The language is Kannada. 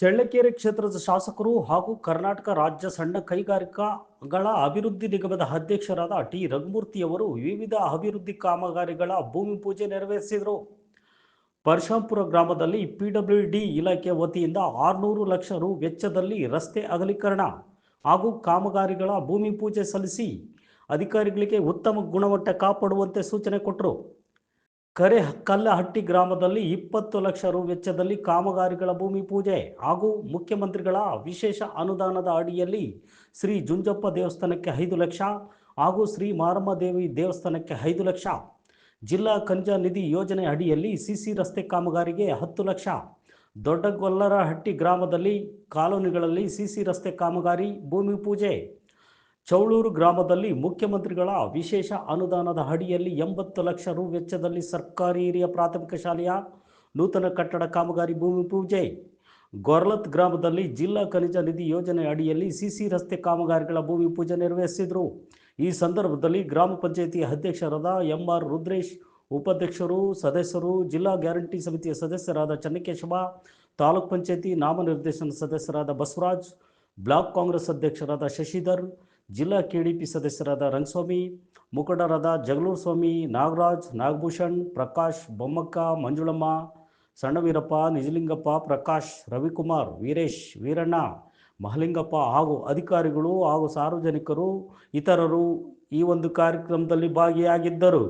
ಚಳ್ಳಕೆರೆ ಕ್ಷೇತ್ರದ ಶಾಸಕರು ಹಾಗೂ ಕರ್ನಾಟಕ ರಾಜ್ಯ ಸಣ್ಣ ಕೈಗಾರಿಕಾಗಳ ಅಭಿವೃದ್ಧಿ ನಿಗಮದ ಅಧ್ಯಕ್ಷರಾದ ಟಿ ರಘುಮೂರ್ತಿಯವರು ವಿವಿಧ ಅಭಿವೃದ್ಧಿ ಕಾಮಗಾರಿಗಳ ಭೂಮಿ ಪೂಜೆ ನೆರವೇರಿಸಿದರು. ಪರಶಾಂಪುರ ಗ್ರಾಮದಲ್ಲಿ ಪಿಡಬ್ಲ್ಯೂ ಡಿ ಇಲಾಖೆ ವತಿಯಿಂದ ಆರುನೂರು ಲಕ್ಷ ರು ವೆಚ್ಚದಲ್ಲಿ ರಸ್ತೆ ಅಗಲೀಕರಣ ಹಾಗೂ ಕಾಮಗಾರಿಗಳ ಭೂಮಿ ಪೂಜೆ ಸಲ್ಲಿಸಿ ಅಧಿಕಾರಿಗಳಿಗೆ ಉತ್ತಮ ಗುಣಮಟ್ಟ ಕಾಪಾಡುವಂತೆ ಸೂಚನೆ ಕೊಟ್ಟರು. ಕರೆ ಕಲ್ಲಹಟ್ಟಿ ಗ್ರಾಮದಲ್ಲಿ ಇಪ್ಪತ್ತು ಲಕ್ಷ ರು ವೆಚ್ಚದಲ್ಲಿ ಕಾಮಗಾರಿಗಳ ಭೂಮಿ ಪೂಜೆ ಹಾಗೂ ಮುಖ್ಯಮಂತ್ರಿಗಳ ವಿಶೇಷ ಅನುದಾನದ ಅಡಿಯಲ್ಲಿ ಶ್ರೀ ಜುಂಜಪ್ಪ ದೇವಸ್ಥಾನಕ್ಕೆ ಐದು ಲಕ್ಷ ಹಾಗೂ ಶ್ರೀ ಮಾರಮ್ಮದೇವಿ ದೇವಸ್ಥಾನಕ್ಕೆ ಐದು ಲಕ್ಷ. ಜಿಲ್ಲಾ ಖಂಜ ನಿಧಿ ಯೋಜನೆ ಅಡಿಯಲ್ಲಿ ಸಿಸಿ ರಸ್ತೆ ಕಾಮಗಾರಿಗೆ ಹತ್ತು ಲಕ್ಷ. ದೊಡ್ಡಗೊಲ್ಲರಹಟ್ಟಿ ಗ್ರಾಮದಲ್ಲಿ ಕಾಲೋನಿಗಳಲ್ಲಿ ಸಿಸಿ ರಸ್ತೆ ಕಾಮಗಾರಿ ಭೂಮಿ ಪೂಜೆ. ಚೌಳೂರು ಗ್ರಾಮದಲ್ಲಿ ಮುಖ್ಯಮಂತ್ರಿಗಳ ವಿಶೇಷ ಅನುದಾನದ ಅಡಿಯಲ್ಲಿ ಎಂಬತ್ತು ಲಕ್ಷ ರು ವೆಚ್ಚದಲ್ಲಿ ಸರ್ಕಾರಿ ಹಿರಿಯ ಪ್ರಾಥಮಿಕ ಶಾಲೆಯ ನೂತನ ಕಟ್ಟಡ ಕಾಮಗಾರಿ ಭೂಮಿ ಪೂಜೆ. ಗೊರ್ಲತ್ ಗ್ರಾಮದಲ್ಲಿ ಜಿಲ್ಲಾ ಖನಿಜ ನಿಧಿ ಯೋಜನೆ ಅಡಿಯಲ್ಲಿ ಸಿಸಿ ರಸ್ತೆ ಕಾಮಗಾರಿಗಳ ಭೂಮಿ ಪೂಜೆ ನೆರವೇರಿಸಿದರು. ಈ ಸಂದರ್ಭದಲ್ಲಿ ಗ್ರಾಮ ಪಂಚಾಯಿತಿ ಅಧ್ಯಕ್ಷರಾದ ಎಂ ಆರ್ ರುದ್ರೇಶ್, ಉಪಾಧ್ಯಕ್ಷರು, ಸದಸ್ಯರು, ಜಿಲ್ಲಾ ಗ್ಯಾರಂಟಿ ಸಮಿತಿಯ ಸದಸ್ಯರಾದ ಚನ್ನಕೇಶವ, ತಾಲೂಕ್ ಪಂಚಾಯಿತಿ ನಾಮನಿರ್ದೇಶನ ಸದಸ್ಯರಾದ ಬಸವರಾಜ್, ಬ್ಲಾಕ್ ಕಾಂಗ್ರೆಸ್ ಅಧ್ಯಕ್ಷರಾದ ಶಶಿಧರ್ ಜಿಲ್ಲಾ ಕೆಡಿಪಿ ಸದಸ್ಯರಾದ ರಂಗಸ್ವಾಮಿ, ಮುಖಂಡರಾದ ಜಗಳೂರು ಸ್ವಾಮಿ ನಾಗರಾಜ್, ನಾಗಭೂಷಣ್, ಪ್ರಕಾಶ್, ಬೊಮ್ಮಕ್ಕ, ಮಂಜುಳಮ್ಮ, ಸಣ್ಣವೀರಪ್ಪ, ನಿಜಲಿಂಗಪ್ಪ, ಪ್ರಕಾಶ್, ರವಿಕುಮಾರ್, ವೀರೇಶ್, ವೀರಣ್ಣ, ಮಹಲಿಂಗಪ್ಪ ಹಾಗೂ ಅಧಿಕಾರಿಗಳು ಹಾಗೂ ಸಾರ್ವಜನಿಕರು ಇತರರು ಈ ಒಂದು ಕಾರ್ಯಕ್ರಮದಲ್ಲಿ ಭಾಗಿಯಾಗಿದ್ದರು.